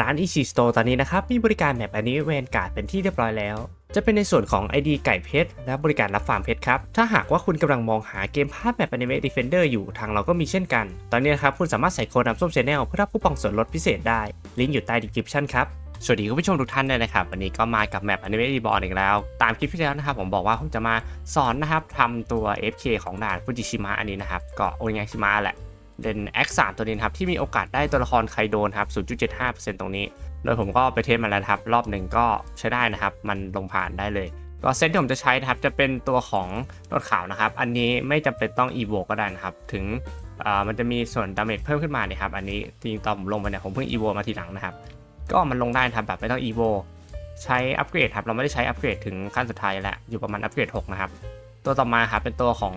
ร้านอิชิสโตตอนนี้นะครับ มีบริการแมปอนิเวนการ์ดเป็นที่เรียบร้อยแล้ว จะเป็นในส่วนของ ID ไก่เพชร และบริการรับฟาร์มเพชรครับ ถ้าหากว่าคุณกำลังมองหาเกมพาร์ทแมปอนิเม d ด f เฟนเดอร์อยู่ทางเราก็มีเช่นกัน ตอนนี้นะครับคุณสามารถใส่โค้ดน้ำส้มเชนแนลเพื่อรับคูปองส่วนลดพิเศษได้ ลิงก์อยู่ใต้ดีคริปชั่นครับสวัสดีคุณผู้ชมทุกท่านด้วยนะครับ วันนี้ก็มากับแมปอนิเม e ีบอลอีกแล้ว ตามคลิปที่แล้วนะครับ ผมบอกว่าผมจะมาสอนนะครับทำตัว FK ของด่านฟูจิชิมะอันนี้นะครับก็โอนิงาชิมะแหละ เป็น X3 ตัวนี้ครับที่มีโอกาสได้ตัวละครไคโดนครับ 0.75%ตรงนี้ โดยผมก็ไปเทสมาแล้วครับ รอบหนึ่งก็ใช้ได้นะครับ มันลงผ่านได้เลย ก็เซตที่ผมจะใช้นะครับจะเป็นตัวของรถขาวนะครับ อันนี้ไม่จำเป็นต้อง EVO ก็ได้นะครับ ถึงอ่ามันจะมีส่วนดาเมจเพิ่มขึ้นมาเนี่ยครับ อันนี้จริงๆตอนผมลงไปเนี่ยผมเพิ่ง EVO มาทีหลังนะครับ ก็มันลงได้นะครับแบบไม่ต้อง EVO ใช้อัปเกรดครับ เราไม่ได้ใช้อัปเกรดถึงขั้นสุดท้ายแล้วอยู่ประมาณอัปเกรด6นะครับ ตัวต่อมาครับเป็นตัวของ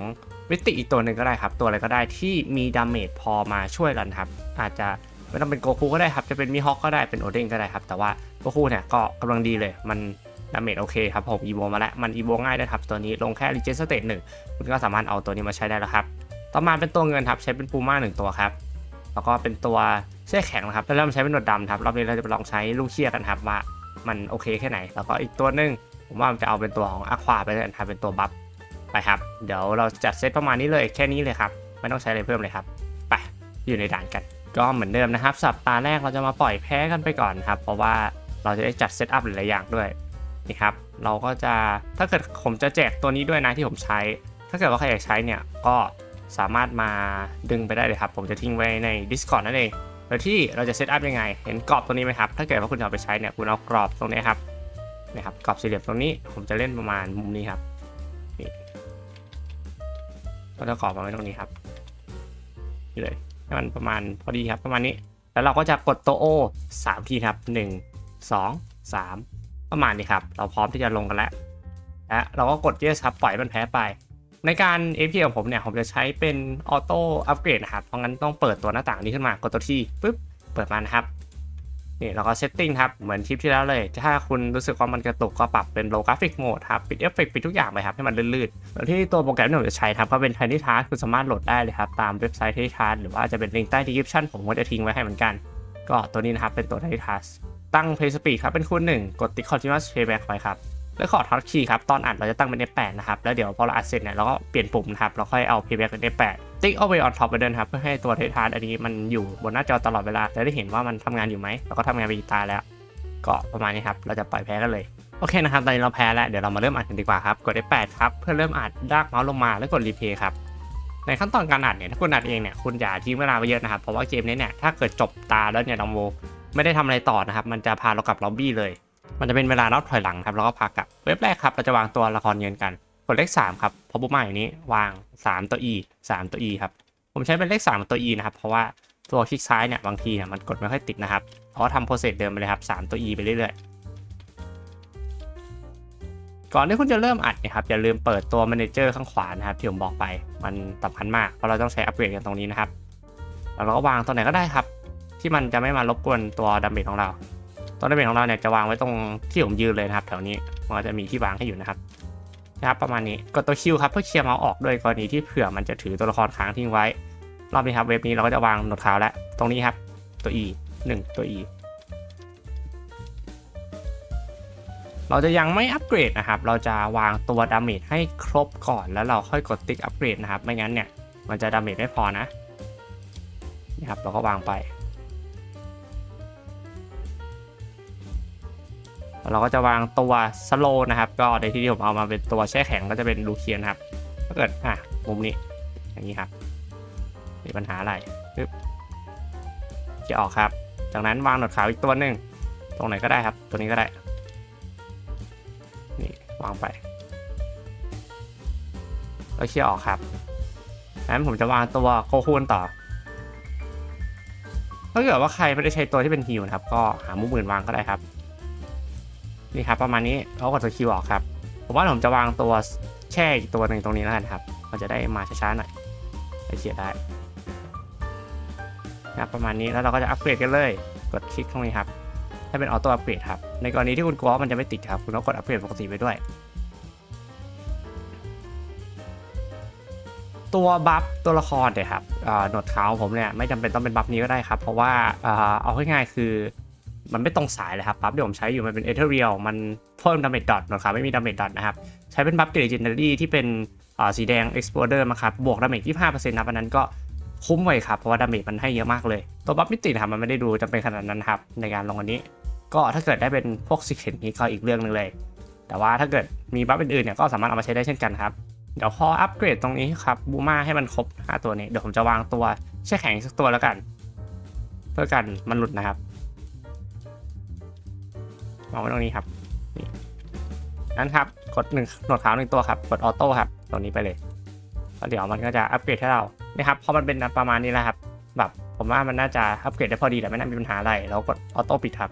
มิติอีกตัวหนึ่งก็ได้ครับ ตัวอะไรก็ได้ที่มีดาเมจพอมาช่วยกันครับ อาจจะไม่ต้องเป็นโกคูก็ได้ครับ จะเป็นมิฮอกก็ได้เป็นโอเด้งก็ได้ครับ แต่ว่าโกคูเนี่ยก็กำลังดีเลย มันดาเมจโอเคครับผมอีโวมาแล้ว มันอีโวง่ายด้วยครับ ตัวนี้ลงแค่รีเจนสเตตหนึ่งคุณก็สามารถเอาตัวนี้มาใช้ได้แล้วครับ ต่อมาเป็นตัวเงินครับ ใช้เป็นปูม่าหนึ่งตัวครับ แล้วก็เป็นตัวแช่แข็งนะครับแล้วเราใช้เป็นหนวดดำครับ รอบนี้เราจะไปลองใช้ลูกเชียกันครับว่ามันโอเคแค่ไหน แล้วก็อีกตัวหนึ่งผมว่ามันจะเอาเป็นตัวของอะควาไปเลยนะครับเป็นตัวบัฟ ไปครับ เดี๋ยวเราจัดเซตประมาณนี้เลยแค่นี้เลยครับ ไม่ต้องใช้อะไรเพิ่มเลยครับ ไป อยู่ในด่านกัน ก็เหมือนเดิมนะครับ สัปดาห์แรกเราจะมาปล่อยแพ้กันไปก่อนครับ เพราะว่าเราจะได้จัดเซตอัพหลายอย่างด้วยนี่ครับ เราก็จะ ถ้าเกิดผมจะแจกตัวนี้ด้วยนะที่ผมใช้ ถ้าเกิดว่าใครอยากใช้เนี่ย ก็สามารถมาดึงไปได้เลยครับ ผมจะทิ้งไว้ใน Discord นั่นเองโดยที่เราจะเซตอัพยังไง เห็นกรอบตรงนี้ไหมครับ ถ้าเกิดว่าคุณจะเอาไปใช้เนี่ย คุณเอากรอบตรงนี้ครับ นะครับ กรอบสี่เหลี่ยมตรงนี้ ผมจะเล่นประมาณมุมนี้ครับ นี่ ก็จะกรอบมาไว้ตรงนี้ครับนี่เลยให้มันประมาณพอดีครับประมาณนี้ แล้วเราก็จะกดตัวโอสามทีครับหนึ่งสองสามประมาณนี้ครับ เราพร้อมที่จะลงกันแล้วและเราก็กด yes ครับปล่อยมันแพ้ไป ในการ AP ของผมเนี่ย ผมจะใช้เป็นออโต้อัปเกรดนะครับ เพราะงั้นต้องเปิดตัวหน้าต่างนี้ขึ้นมากดตัวที่ปุ๊บเปิดมานะครับ นี่เราก็เซตติ้งครับ เหมือนคลิปที่แล้วเลย ถ้าคุณรู้สึกว่ามันกระตุกก็ปรับเป็น low graphic mode ครับ ปิดเอฟเฟกต์ปิดทุกอย่างไปครับ ให้มันลื่นๆแล้วที่ตัวโปรแกรมที่ผมจะใช้ครับ ก็เป็น Tiny Task คุณสามารถโหลดได้เลยครับ ตามเว็บไซต์ Tiny Task หรือว่าจะเป็นลิงก์ใต้ description ผมก็จะทิ้งไว้ให้เหมือนกัน ก็ตัวนี้นะครับเป็นตัว Tiny Task ตั้ง Play Speed ครับเป็นคูณหนึ่งกดติ๊ก Continuous Playback ไว้ครับแล้วขอทัชคีย์ครับตอนอัดเราจะตั้งเป็น F8 นะครับแล้วเดี๋ยวพอเราอัดเสร็จเนี่ยเราก็เปลี่ยนปุ่มนะครับเราค่อยเอา playback เป็น F8 ติ๊กเอาไว้ on top ไปเดินครับเพื่อให้ตัวเททานอันนี้มันอยู่บนหน้าจอตลอดเวลาจะได้เห็นว่ามันทำงานอยู่ไหมเราก็ทำงานไปตาแล้ว ก็ประมาณนี้ครับ เราจะปล่อยแพ้กันเลย โอเคนะครับ ตอนนี้เราแพ้แล้ว เดี๋ยวเรามาเริ่มอัดกันดีกว่าครับ กด F8 ครับ เพื่อเริ่มอัดลากเมาส์ลงมาแล้วกดรีเพย์ครับ ในขั้นตอนการอัดเนี่ย ถ้าคุณอัดเองเนี่ยคุณอย่าทิ้งเวลาไปเยอะนะครับ เพราะว่าเกมนี้เนี่ย ถ้าเกิดจบตาแล้วเนี่ยน้องโวไม่ได้ทำอะไรต่อนะครับ มันจะพาเรากลับล็อบบี้เลย มันจะเป็นเวลานับถอยหลังครับ แล้วก็พักกับเว็บแรกครับเราจะวางตัวละครเงินกัน กดเลข3ครับพอปุ๊บมาอย่างนี้วาง 3 ตัว e 3 ตัว e ครับ ผมใช้เป็นเลข3ตัว e นะครับ เพราะว่าตัวคลิกซ้ายเนี่ยบางทีเนี่ยมันกดไม่ค่อยติดนะครับเพราะทำโปรเซสเดิมไปเลยครับ 3 ตัว e ไปเรื่อยๆ ก่อนที่คุณจะเริ่มอัดนะครับอย่าลืมเปิดตัว Manager ข้างขวานะครับที่ผมบอกไปมันสำคัญมากเพราะเราต้องใช้อัปเกรดกันตรงนี้นะครับแล้วเราก็วางตัวไหนก็ได้ครับ ที่มันจะไม่มารบกวนตัวดาเมจของเราตัวดาเมจของเราเนี่ยจะวางไว้ตรงที่ผมยืนเลยนะครับ แถวนี้มันจะมีที่วางให้อยู่นะครับ นะครับประมาณนี้กดตัวคิวครับเพื่อเคลียร์เมาส์ออกด้วยกรณีที่เผื่อมันจะถือตัวละครค้างทิ้งไว้ รอบนี้ครับเว็บนี้เราก็จะวางหนวดขาวแล้ว ตรงนี้ครับตัว e 1 ตัว e เราจะยังไม่อัปเกรดนะครับ เราจะวางตัวดาเมจให้ครบก่อนแล้วเราค่อยกดติ๊กอัปเกรดนะครับ ไม่งั้นเนี่ยมันจะดาเมจไม่พอนะนี่ครับเราก็วางไป เราก็จะวางตัวสโลนะครับ ก็ในที่ที่ผมเอามาเป็นตัวแช่แข็งก็จะเป็นลูเคียนครับ ถ้าเกิดอะมุมนี้อย่างนี้ครับมีปัญหาอะไรปึ๊บจะออกครับ จากนั้นวางหนวดขาวอีกตัวหนึ่งตรงไหนก็ได้ครับ ตัวนี้ก็ได้นี่วางไปแล้วเคลียออกครับนั้นผมจะวางตัวโคคูนต่อถ้าเกิดว่าใครไม่ได้ใช้ตัวที่เป็นฮิวนะครับ ก็หามุมอื่นวางก็ได้ครับ นี่ครับประมาณนี้เรากดตัวคิวออกครับ ผมว่าผมจะวางตัวแช่อีกตัวหนึ่งตรงนี้แล้วกันครับ มันจะได้มาช้าๆหน่อยไปเขียนได้นะประมาณนี้แล้วเราก็จะอัปเกรดกันเลย กดคลิกตรงนี้ครับให้เป็นออโต้อัปเกรดครับ ในกรณีที่คุณกลัวมันจะไม่ติดครับ คุณก็กดอัปเกรดปกติไปด้วย ตัวบัฟตัวละครเนี่ยครับหนวดขาวผมเนี่ยไม่จำเป็นต้องเป็นบัฟนี้ก็ได้ครับ เพราะว่าเอ่อเอาง่ายๆคือ มันไม่ตรงสายเลยครับบัฟที่ผมใช้อยู่มันเป็นเอเทอร์เรียลมันเพิ่มดาเมจดอทนะครับไม่มีดาเมจดอทนะครับใช้เป็นบัฟเกรดเจนเนอรี่ที่เป็นสีแดง Exploder มาครับบวกดาเมจ25%นะอันนั้นก็คุ้มไว้ครับ เพราะว่าดาเมจมันให้เยอะมากเลย ตัวบัฟมิติครับมันไม่ได้ดูจำเป็นขนาดนั้นครับในการลงอันนี้ ก็ถ้าเกิดได้เป็นพวกซิกเทนนี้ก็อีกเรื่องหนึงเลย แต่ว่าถ้าเกิดมีบัฟอื่นๆเนี่ยก็สามารถเอามาใช้ได้เช่นกันครับเดี๋ยวพออัปเกรดตรงนี้ครับบูมาให้มันครบ5ตัวนี้เดี๋ยวผมจะวางตัวแช่แข็งสักตัวแล้วกัน เพื่อกันมันหลุดนะครับ วางไว้ตรงนี้ครับนี่นั้นครับ กดหนึ่งหนวดขาวหนึ่งตัวครับ กดออโต้ครับตรงนี้ไปเลยแล้วเดี๋ยวมันก็จะอัปเกรดให้เรานะครับพอมันเป็นประมาณนี้แล้วครับ แบบผมว่ามันน่าจะอัปเกรดได้พอดีแต่ไม่น่ามีปัญหาอะไรแล้วกดออโต้ปิดครับ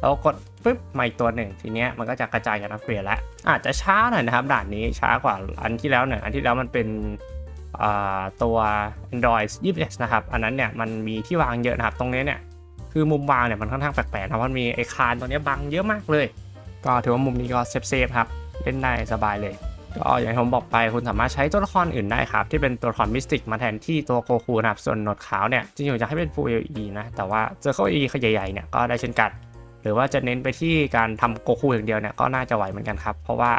แล้วกดปึ๊บมาอีกตัวหนึ่งทีเนี้ยมันก็จะกระจายกันอัปเกรดแล้วอาจจะช้าหน่อยนะครับ ด่านนี้ช้ากว่าอันที่แล้วหน่อยอันที่แล้วมันเป็นอ่าตัว Android 21นะครับ อันนั้นเนี่ยมันมีที่วางเยอะนะครับ ตรงนี้เนี่ย คือมุมวางเนี่ยมันค่อนข้างแปลกๆนะมันมีไอ้คานตัวนี้บังเยอะมากเลย ก็ถือว่ามุมนี้ก็เซฟๆครับ เล่นได้สบายเลยก็อย่างที่ผมบอกไปคุณสามารถใช้ตัวละครอื่นได้ครับ ที่เป็นตัวละครมิสติกมาแทนที่ตัวโกคูนะครับ ส่วนหนวดขาวเนี่ยจริงๆอยากให้เป็น Full AOE นะ แต่ว่าเจอเข้า AOE ขใหญ่ๆเนี่ยก็ได้เช่นกัน หรือว่าจะเน้นไปที่การทำโกคูอย่างเดียวเนี่ยก็น่าจะไหวเหมือนกันครับ เพราะว่า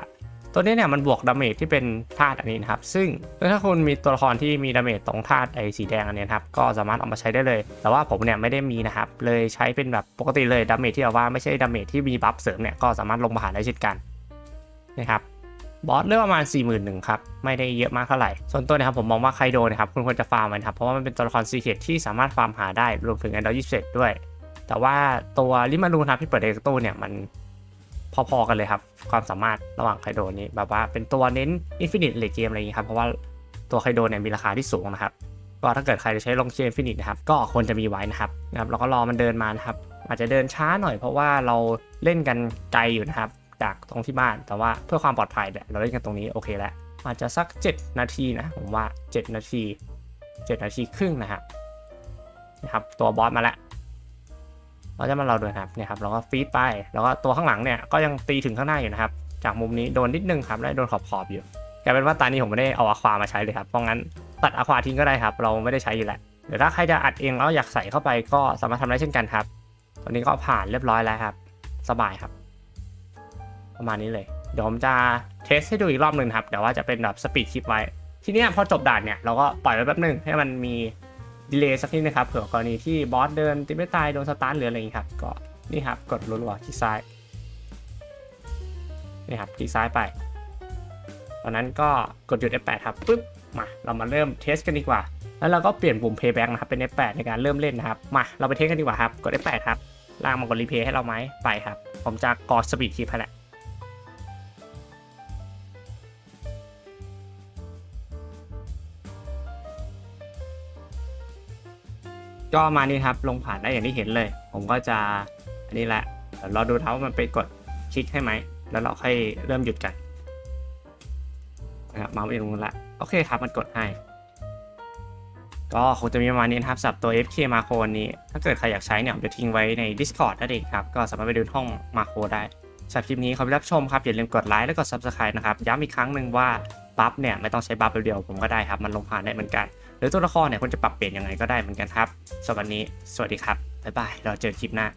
ตัวนี้เนี่ยมันบวกดาเมจที่เป็นธาตุอันนี้นะครับ ซึ่งถ้าคุณมีตัวละครที่มีดาเมจตรงธาตุไอ้สีแดงอันนี้นครับก็สามารถเอามาใช้ได้เลย แต่ว่าผมเนี่ยไม่ได้มีนะครับ เลยใช้เป็นแบบปกติเลยดาเมจที่เราว่าไม่ใช่ดาเมจที่มีบัฟเสริมเนี่ยก็สามารถลงมาหาได้เช่นกันนะครับบอสเลือกประมาณ 4 1 0 0 0ครับไม่ได้เยอะมากเท่าไหร่ ส่วนตัวนะครับผมมองว่าไคโดนะครับคุณควรจะฟาร์มมันครับเพราะว่ามันเป็นตัวละครซีเคทที่สามารถฟาร์มหาได้รวมถึง Android 27ด้วย แต่ว่าตัวลิมารูนครับที่เปิดเอกตู้เนี่ยมัน พอๆกันเลยครับ ความสามารถระหว่างไคโดนี้แบบว่าเป็นตัวเน้นอินฟินิตเลเกมอะไรอย่างนี้ครับ เพราะว่าตัวไคโดเนี่ยมีราคาที่สูงนะครับ ก็ถ้าเกิดใครจะใช้ลงเชนฟินิตนะครับ ก็ควรจะมีไว้นะครับนะครับเราก็รอมันเดินมานะครับ อาจจะเดินช้าหน่อยเพราะว่าเราเล่นกันไกลอยู่นะครับ จากตรงที่บ้านแต่ว่าเพื่อความปลอดภัยเนี่ยเราเล่นกันตรงนี้โอเคแล้วอาจจะสัก 7 นาทีนะผมว่า 7 นาที 7 นาทีครึ่งนะครับนะครับตัวบอสมาแล้ว เราจะมาเราดูนะครับเนี่ยครับเราก็ฟีดไปแล้วก็ตัวข้างหลังเนี่ยก็ยังตีถึงข้างหน้าอยู่นะครับ จากมุมนี้โดนนิดนึงครับและโดนขอบขอบๆอยู่กลายเป็นว่าตอนนี้ผมไม่ได้เอาอะความาใช้เลยครับเพราะงั้นตัดอะควาทิ้งก็ได้ครับ เราไม่ได้ใช้อยู่แล้วเดี๋ยวถ้าใครจะอัดเองแล้วอยากใส่เข้าไปก็สามารถทำได้เช่นกันครับตอนนี้ก็ผ่านเรียบร้อยแล้วครับ สบายครับ ประมาณนี้เลยเดี๋ยวผมจะเทสให้ดูอีกรอบหนึ่งครับเดี๋ยวว่าจะเป็นแบบสปีดคลิปไว้ ทีนี้พอจบด่านเนี่ยเราก็ปล่อยไว้แป๊บหนึงให้มันมี ดีเลย์สักนิดนะครับเผื่อกรณีที่บอสเดินติไม่ตายโดนสตาร์ทหรืออะไรอย่างงี้ครับก็นี่ครับกดรัวๆที่ซ้ายนี่ครับที่ซ้ายไปตอนนั้นก็กดหยุด F8 ครับปึ๊บมาเรามาเริ่มเทสกันดีกว่า แล้วเราก็เปลี่ยนปุ่ม playback นะครับเป็น F8 ในการเริ่มเล่นนะครับมาเราไปเทสกันดีกว่าครับกด F8 ครับลากมากดรีเพย์ให้เราไหมไปครับ ผมจะกอสปีดคลิปให้แหละ ก็มานี่ครับลงผ่านได้อย่างที่เห็นเลย ผมก็จะอันนี้แหละเดี๋ยวรอดูเท้าว่ามันไปกดคลิกให้ไหม แล้วเราค่อยเริ่มหยุดกันนะครับมาไปตรงนู้นละโอเคครับมันกดให้ ก็คงจะมีประมาณนี้นะครับสำหรับตัว FK มาโควันนี้ ถ้าเกิดใครอยากใช้เนี่ยผมจะทิ้งไว้ใน Discord นั่นเองครับ ก็สามารถไปดูห้องมาโคได้สำหรับคลิปนี้ขอบคุณรับชมครับ อย่าลืมกดไลค์และกด Subscribe นะครับ ย้ำอีกครั้งหนึ่งว่า บัฟเนี่ยไม่ต้องใช้บัฟเดียวผมก็ได้ครับ มันลงผ่านได้เหมือนกัน หรือตัวละครเนี่ยคุณจะปรับเปลี่ยนยังไงก็ได้เหมือนกันครับสำหรับวันนี้สวัสดีครับบ๊ายบายเราเจอคลิปหน้า